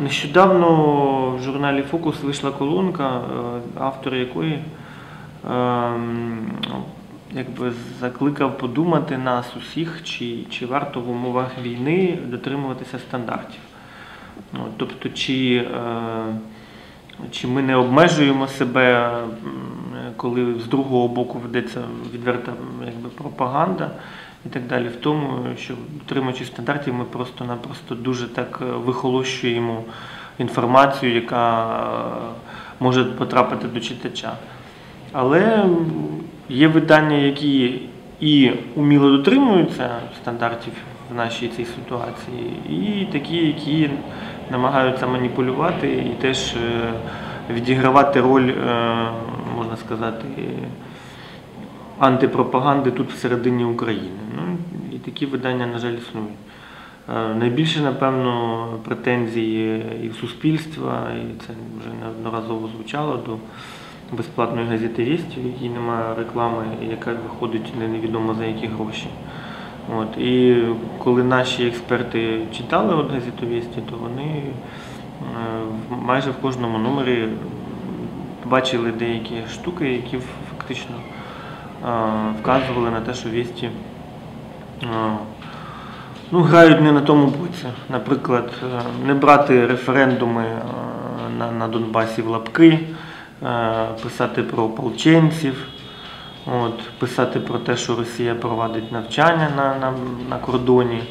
Нещодавно в журналі Фокус вийшла колонка, е, автор якої ем, якби закликав подумати нас усіх, чи, чи варто в умовах війни дотримуватися стандартів. Ну, тобто, чи, е, чи ми не обмежуємо себе, коли з другого боку ведеться відверта якби, пропаганда і так далі, в тому, що дотримуючи стандартів, ми просто-напросто дуже так е, вихолощуємо інформацію, яка е, може потрапити до читача. Але є видання, які і уміло дотримуються стандартів в нашій цій ситуації, і такі, які намагаються маніпулювати і теж е, відігравати роль, сказати, антипропаганди тут всередині України. Ну, і такі видання, на жаль, існують. Е, Найбільше, напевно, претензії і суспільства, і це вже неодноразово звучало до безплатної газети «Вісті», в якій немає реклами, яка виходить не- невідомо за які гроші. От. І коли наші експерти читали от газету «Вісті», то вони е, майже в кожному номері бачили деякі штуки, які фактично вказували на те, що «Вісті» ну, грають не на тому боці. Наприклад, е, не брати референдуми е, на, на Донбасі в лапки, е, писати про ополченців, от, писати про те, що Росія провадить навчання на, на, на кордоні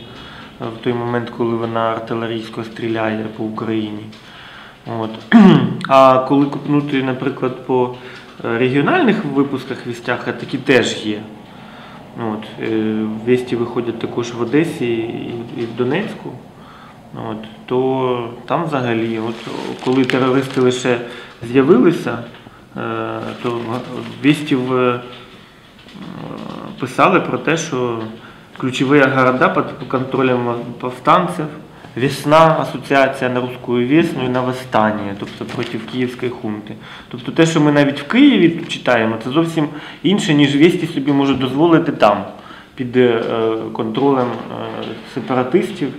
в той момент, коли вона артилерійсько стріляє по Україні. От. А коли купнути, наприклад, по е, регіональних випусках вістях, а такі теж є. От, е, вісті виходять також в Одесі і, в Донецьку. От, то там взагалі, от, коли терористи лише з'явилися, е, то в- вісті в, е, писали про те, що ключові города під контролем повстанців, весна, асоціація на русскую весну і на восстання, тобто проти Київської хунти. Тобто те, що ми навіть в Києві читаємо, це зовсім інше, ніж вісті собі можуть дозволити там, під е, контролем е, сепаратистів,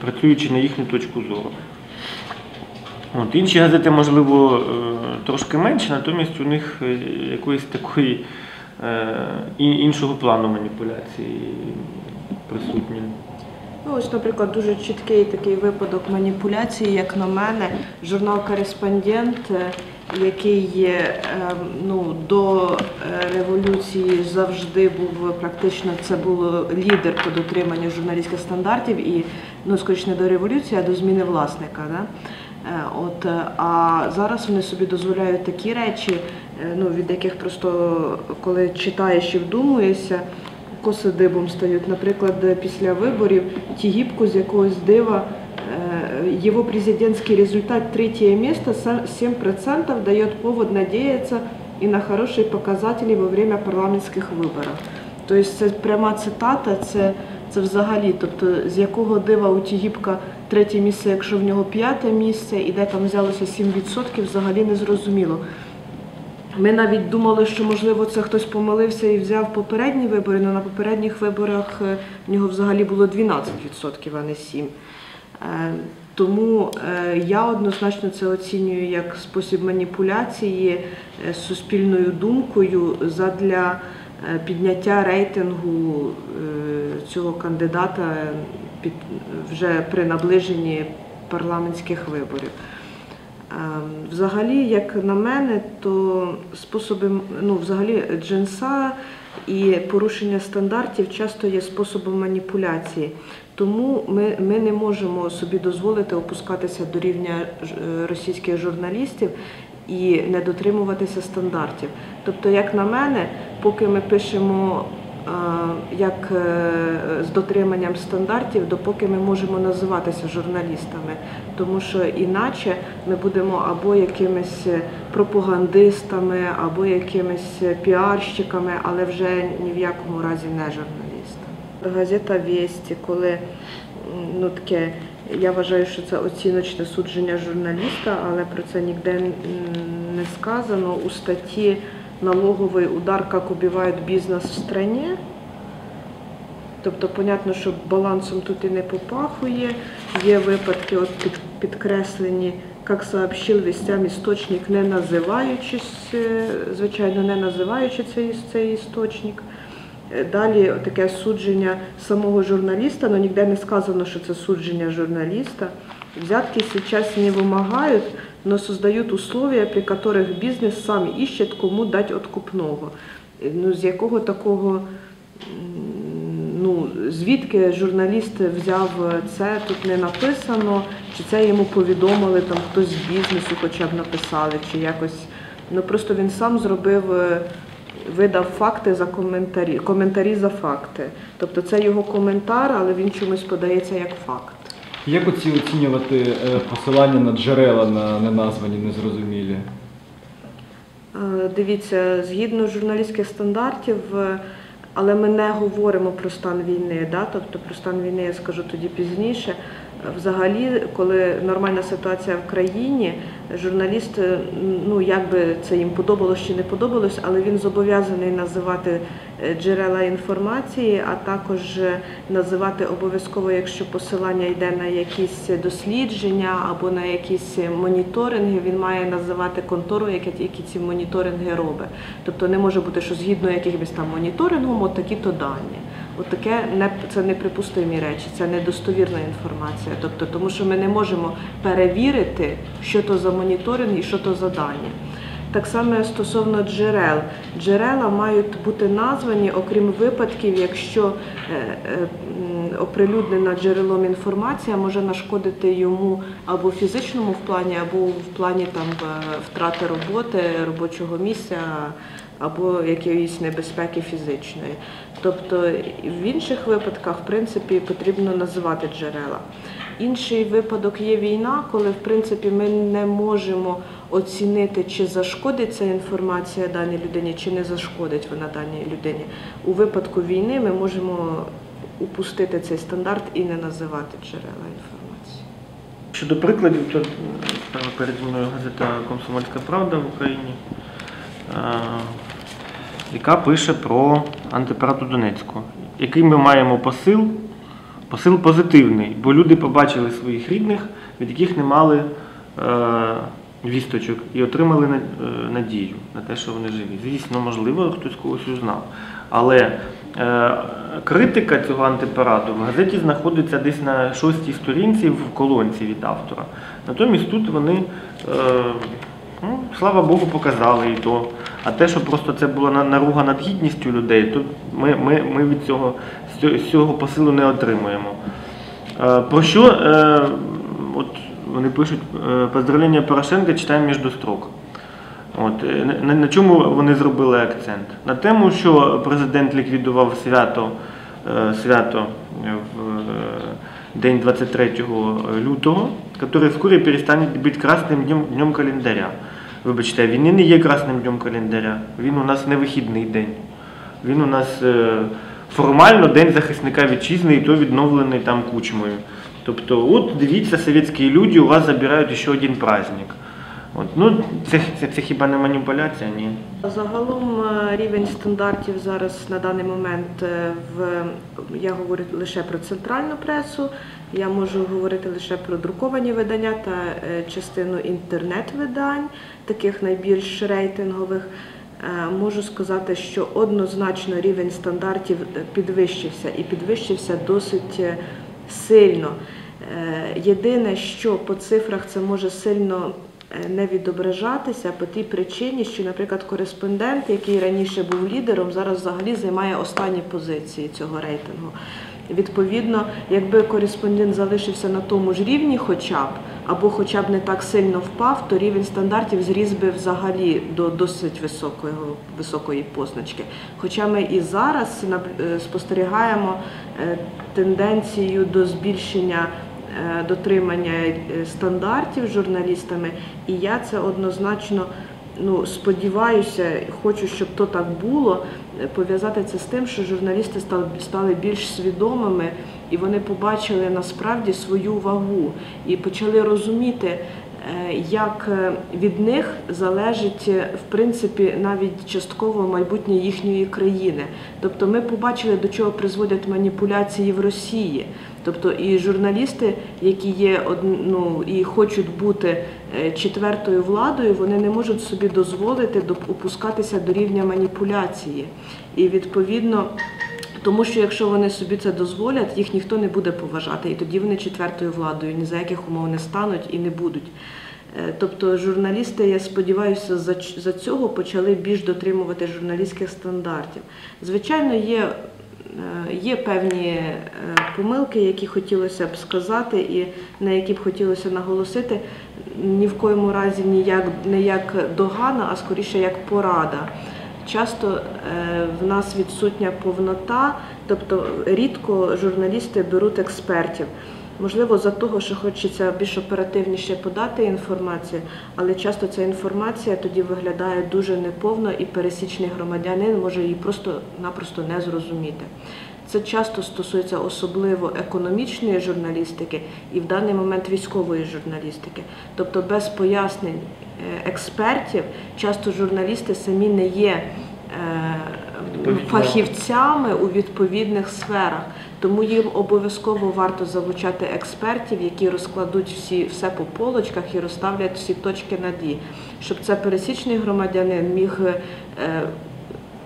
працюючи на їхню точку зору. От, інші газети, можливо, е, трошки менше, натомість у них якоїсь такої іншого плану маніпуляції присутні. Ну, ось, наприклад, дуже чіткий такий випадок маніпуляції, як на мене, журнал Кореспондент, е, який ем, ну, до е, революції завжди був практично це було лідер по дотриманню журналістських стандартів і ну, скоріше не до революції, а до зміни власника. Да? Е, От, а зараз вони собі дозволяють такі речі, ну, від яких просто коли читаєш і вдумуєшся, коси дибом стають. Наприклад, після виборів Тігіпку з якогось дива э, его президентский результат третье место, 7% дает повод надеяться и на хорошие показатели во время парламентських виборів. Тобто це пряма цитата, це, це взагалі, тобто з якого дива у Тігіпка третє місце, якщо в нього п'яте місце, і де там взялося 7%, взагалі не зрозуміло. Ми навіть думали, що можливо це хтось помилився і взяв попередні вибори, але на попередніх виборах е, в нього взагалі було 12%, а не 7%. Е, Тому е, я однозначно це оцінюю як спосіб маніпуляції суспільною думкою задля підняття рейтингу цього кандидата вже при наближенні парламентських виборів. Ем, Взагалі, як на мене, то способи, ну, взагалі, джинса і порушення стандартів часто є способом маніпуляції. Тому ми, ми не можемо собі дозволити опускатися до рівня е, російських журналістів і не дотримуватися стандартів. Тобто, як на мене, поки ми пишемо як е, з дотриманням стандартів, допоки ми можемо називатися журналістами, тому що іначе ми будемо або якимись пропагандистами, або якимись піарщиками, але вже ні в якому разі не журналістами. Газета Вєсті, коли ну таке. Я вважаю, що це оціночне судження журналіста, але про це ніде не сказано у статті налоговий удар, як убивають бізнес в стране. Тобто, понятно, що балансом тут і не попахує. Є випадки, от під, підкреслені, як сообщив вістям істочник, не називаючись, е, звичайно, не називаючи цей, цей істочник. Е, Далі таке судження самого журналіста, але ніде не сказано, що це судження журналіста. Взятки сейчас не вымогают, но создают условия, при которых бизнес сам ищет, кому дать откупного. Е, Ну, з якого такого, ну, звідки журналіст взяв це, тут не написано, чи це йому повідомили там хтось з бізнесу хоча б написали, чи якось. Ну просто він сам зробив, е, видав факти за коментарі, коментарі за факти. Тобто це його коментар, але він чомусь подається як факт. Як оці оцінювати е, посилання на джерела на неназвані, незрозумілі? Е, Дивіться, згідно журналістських стандартів, е, але ми не говоримо про стан війни. Да? Тобто про стан війни я скажу тоді пізніше. Взагалі, коли нормальна ситуація в країні, журналіст, е, ну як би це їм подобалось чи не подобалось, але він зобов'язаний називати е, джерела інформації, а також е, називати обов'язково, якщо посилання йде на якісь дослідження або на якісь моніторинги, він має називати контору, які ці моніторинги робить. Тобто не може бути, що згідно якихось там моніторингом, от такі-то дані. От не це неприпустимі речі, це недостовірна інформація. Тобто, тому що ми не можемо перевірити, що то за моніторинг і що то за дані. Так само стосовно джерел. Джерела мають бути названі, окрім випадків, якщо е, е, оприлюднена джерелом інформація може нашкодити йому або в фізичному в плані, або в плані там е, втрати роботи, робочого місця, або якоїсь небезпеки фізичної. Тобто в інших випадках, в принципі, потрібно називати джерела. Інший випадок є війна, коли в принципі ми не можемо оцінити, чи зашкодить ця інформація даній людині, чи не зашкодить вона даній людині. У випадку війни ми можемо упустити цей стандарт і не називати джерела інформації. Щодо прикладів, то е, перед мною газета Комсомольська Правда в Україні, е, яка пише про антипарату Донецьку. Який ми маємо посил? Посил позитивний, бо люди побачили своїх рідних, від яких не мали е, вісточок, і отримали е, надію на те, що вони живі. Звісно, можливо, хтось когось узнав. Але е, критика цього антипараду в газеті знаходиться десь на шостій сторінці в колонці від автора. Натомість тут вони, е, ну, слава Богу, показали і то. А те, що просто це була наруга над гідністю людей, то ми, ми, ми від цього, з цього- посилу не отримуємо. Е, Про що е, от вони пишуть е, поздравлення Порошенка читаємо між строк. От, на- на, чому вони зробили акцент? На тему, що президент ліквідував свято, свято в день 23 лютого, який вскоре перестане бути красним днем, днем календаря. Вибачте, він і не є красним днем календаря, він у нас не вихідний день. Він у нас е, формально День захисника вітчизни, і то відновлений там кучмою. Тобто, от дивіться, совєтські люди, у вас забирають ще один праздник. От, ну, це, це, це хіба не маніпуляція? Ні. Загалом е, рівень стандартів зараз на даний момент е, в я говорю лише про центральну пресу. Я можу говорити лише про друковані видання та е, частину інтернет-видань, таких найбільш рейтингових. Можу сказати, що однозначно рівень стандартів підвищився і підвищився досить сильно. Єдине, що по цифрах це може сильно не відображатися по тій причині, що, наприклад, кореспондент, який раніше був лідером, зараз взагалі займає останні позиції цього рейтингу. Відповідно, якби кореспондент залишився на тому ж рівні, хоча б або хоча б не так сильно впав, то рівень стандартів зріс би взагалі до досить високої, високої позначки. Хоча ми і зараз е, спостерігаємо е, тенденцію до збільшення е, дотримання е, стандартів журналістами, і я це однозначно ну, сподіваюся, хочу, щоб то так було, е, пов'язати це з тим, що журналісти стали, більш свідомими і вони побачили насправді свою вагу і почали розуміти, е, як е, від них залежить е, в принципі навіть частково майбутнє їхньої країни. Тобто ми побачили, до чого призводять маніпуляції в Росії. Тобто і журналісти, які є ну, і хочуть бути е, четвертою владою, вони не можуть собі дозволити опускатися до рівня маніпуляції. І відповідно. Тому що якщо вони собі це дозволять, їх ніхто не буде поважати, і тоді вони четвертою владою ні за яких умов не стануть і не будуть. Е, Тобто журналісти, я сподіваюся, за, цього почали більш дотримувати журналістських стандартів. Звичайно, є, е, є певні е, помилки, які хотілося б сказати, і на які б хотілося наголосити. Ні в коєму разі не як, не як догана, а скоріше як порада. Часто е, в нас відсутня повнота, тобто рідко журналісти беруть експертів. Можливо, за того, що хочеться більш оперативніше подати інформацію, але часто ця інформація тоді виглядає дуже неповно, і пересічний громадянин може її просто-напросто не зрозуміти. Це часто стосується особливо економічної журналістики і в даний момент військової журналістики. Тобто без пояснень е, експертів часто журналісти самі не є е, фахівцями у відповідних сферах. Тому їм обов'язково варто залучати експертів, які розкладуть всі все по полочках і розставлять всі точки над «і», щоб це пересічний громадянин міг е,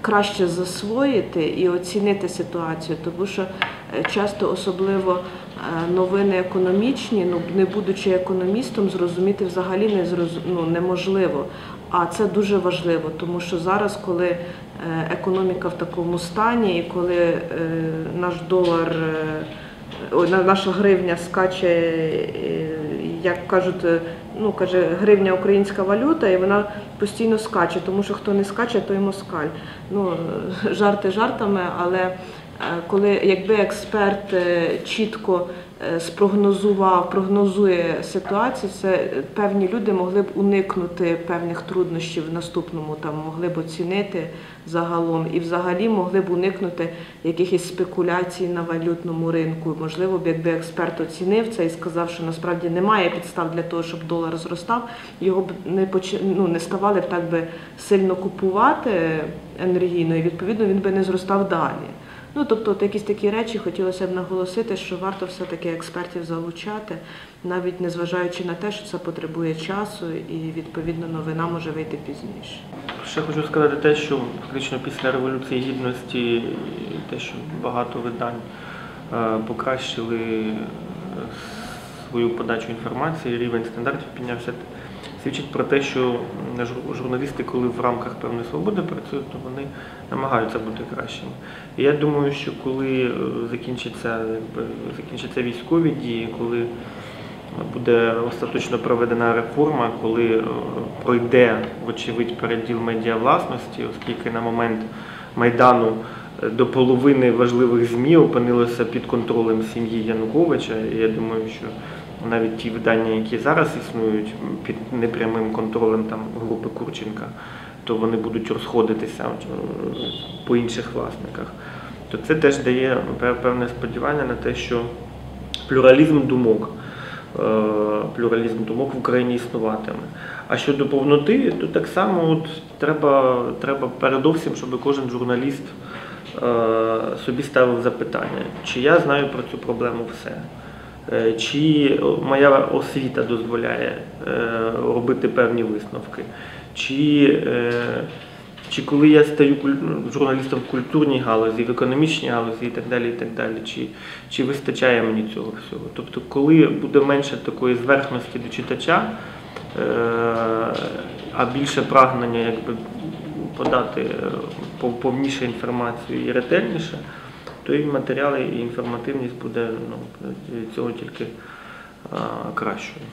краще засвоїти і оцінити ситуацію, тому що е, часто особливо е, новини економічні, ну не будучи економістом, зрозуміти взагалі не зроз... ну, неможливо. А це дуже важливо, тому що зараз, коли е, економіка в такому стані, і коли наш долар, на- наша гривня скаче, як кажуть, ну каже, гривня українська валюта, і вона постійно скаче, тому що хто не скаче, той москаль. Ну, жарти жартами, але коли якби експерт е, чітко е, спрогнозував, прогнозує ситуацію, це певні люди могли б уникнути певних труднощів в наступному, там могли б оцінити загалом і взагалі могли б уникнути якихось спекуляцій на валютному ринку. Можливо, б якби експерт оцінив це і сказав, що насправді немає підстав для того, щоб долар зростав, його б не поч... ну, не ставали б так би сильно купувати енергійно, і відповідно він би не зростав далі. Ну, тобто, от якісь такі речі хотілося б наголосити, що варто все-таки експертів залучати, навіть незважаючи на те, що це потребує часу, і відповідно новина може вийти пізніше. Ще хочу сказати те, що фактично після Революції Гідності те, що багато видань е, покращили е, свою подачу інформації, рівень стандартів піднявся, свідчить про те, що журналісти, коли в рамках певної свободи працюють, то вони намагаються бути кращими. І я думаю, що коли е, закінчиться, якби, закінчаться військові дії, коли буде остаточно проведена реформа, коли е, пройде, вочевидь, переділ медіавласності, оскільки на момент Майдану е, до половини важливих ЗМІ опинилося під контролем сім'ї Януковича. І я думаю, що навіть ті видання, які зараз існують під непрямим контролем там, групи Курченка, то вони будуть розходитися е, по інших власниках. То це теж дає певне сподівання на те, що плюралізм думок е, плюралізм думок в Україні існуватиме. А щодо повноти, то так само от треба, треба передовсім, щоб кожен журналіст е, собі ставив запитання, чи я знаю про цю проблему все. Е, Чи моя освіта дозволяє е, робити певні висновки? Чи, е, чи коли я стаю куль- журналістом в культурній галузі, в економічній галузі і так далі, і так далі, чи, чи вистачає мені цього всього? Тобто, коли буде менше такої зверхності до читача, а більше прагнення якби, подати повніше інформацію і ретельніше, то і матеріали, і інформативність буде ну, цього тільки кращою.